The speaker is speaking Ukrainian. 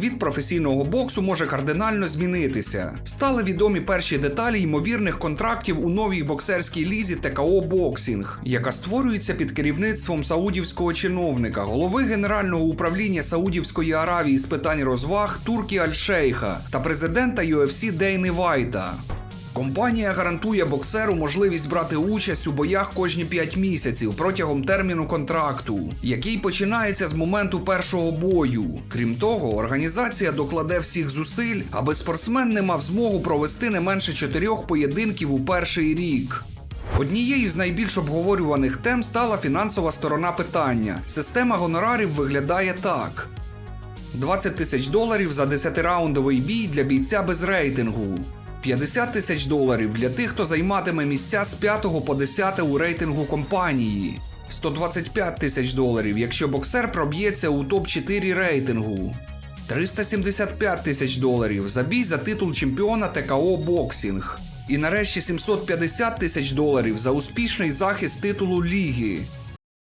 світ професійного боксу може кардинально змінитися. Стали відомі перші деталі ймовірних контрактів у новій боксерській лізі ТКО Боксінг, яка створюється під керівництвом саудівського чиновника, голови Генерального управління Саудівської Аравії з питань розваг Туркі Аль-Шейха та президента UFC Дейни Вайта. Компанія гарантує боксеру можливість брати участь у боях кожні 5 місяців протягом терміну контракту, який починається з моменту першого бою. Крім того, організація докладе всіх зусиль, аби спортсмен не мав змогу провести не менше чотирьох поєдинків у перший рік. Однією з найбільш обговорюваних тем стала фінансова сторона питання. Система гонорарів виглядає так: 20 тисяч доларів за 10-раундовий бій для бійця без рейтингу. 50 тисяч доларів для тих, хто займатиме місця з 5 по 10 у рейтингу компанії. 125 тисяч доларів, якщо боксер проб'ється у топ-4 рейтингу. 375 тисяч доларів за бій за титул чемпіона ТКО Боксінг. І нарешті 750 тисяч доларів за успішний захист титулу ліги.